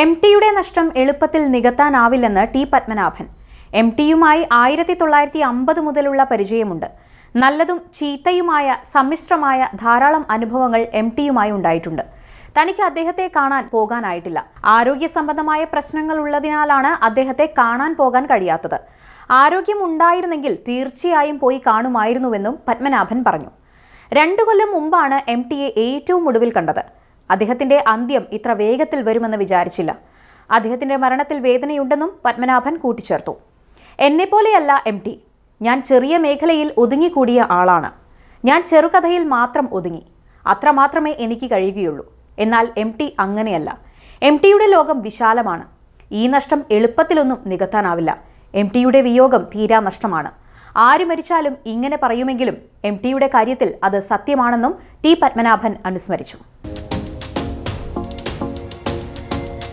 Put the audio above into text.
M ടിയുടെ നഷ്ടം എളുപ്പത്തിൽ നികത്താനാവില്ലെന്ന് ടി പത്മനാഭൻ. എം ടിയുമായി ആയിരത്തി തൊള്ളായിരത്തി അമ്പത് മുതലുള്ള പരിചയമുണ്ട്. നല്ലതും ചീത്തയുമായ സമ്മിശ്രമായ ധാരാളം അനുഭവങ്ങൾ എം ടിയുമായി ഉണ്ടായിട്ടുണ്ട്. തനിക്ക് അദ്ദേഹത്തെ കാണാൻ പോകാനായിട്ടില്ല. ആരോഗ്യ സംബന്ധമായ പ്രശ്നങ്ങൾ ഉള്ളതിനാലാണ് അദ്ദേഹത്തെ കാണാൻ പോകാൻ കഴിയാത്തത്. ആരോഗ്യം ഉണ്ടായിരുന്നെങ്കിൽ തീർച്ചയായും പോയി കാണുമായിരുന്നുവെന്നും പത്മനാഭൻ പറഞ്ഞു. രണ്ടു കൊല്ലം മുമ്പാണ് എം ടിയെ ഏറ്റവും ഒടുവിൽ കണ്ടത്. അദ്ദേഹത്തിന്റെ അന്ത്യം ഇത്ര വേഗത്തിൽ വരുമെന്ന് വിചാരിച്ചില്ല. അദ്ദേഹത്തിന്റെ മരണത്തിൽ വേദനയുണ്ടെന്നും പത്മനാഭൻ കൂട്ടിച്ചേർത്തു. എന്നെപ്പോലെയല്ല എം. ടി. ഞാൻ ചെറിയ മേഖലയിൽ ഒതുങ്ങിക്കൂടിയ ആളാണ്. ഞാൻ ചെറുകഥയിൽ മാത്രം ഒതുങ്ങി. അത്ര മാത്രമേ എനിക്ക് കഴിയുകയുള്ളൂ. എന്നാൽ എം. ടി. അങ്ങനെയല്ല. എം. ടിയുടെ ലോകം വിശാലമാണ്. ഈ നഷ്ടം എളുപ്പത്തിലൊന്നും നികത്താനാവില്ല. എം. ടിയുടെ വിയോഗം തീരാ നഷ്ടമാണ്. ആര് മരിച്ചാലും ഇങ്ങനെ പറയുമെങ്കിലും എം. ടിയുടെ കാര്യത്തിൽ അത് സത്യമാണെന്നും ടി. പത്മനാഭൻ അനുസ്മരിച്ചു.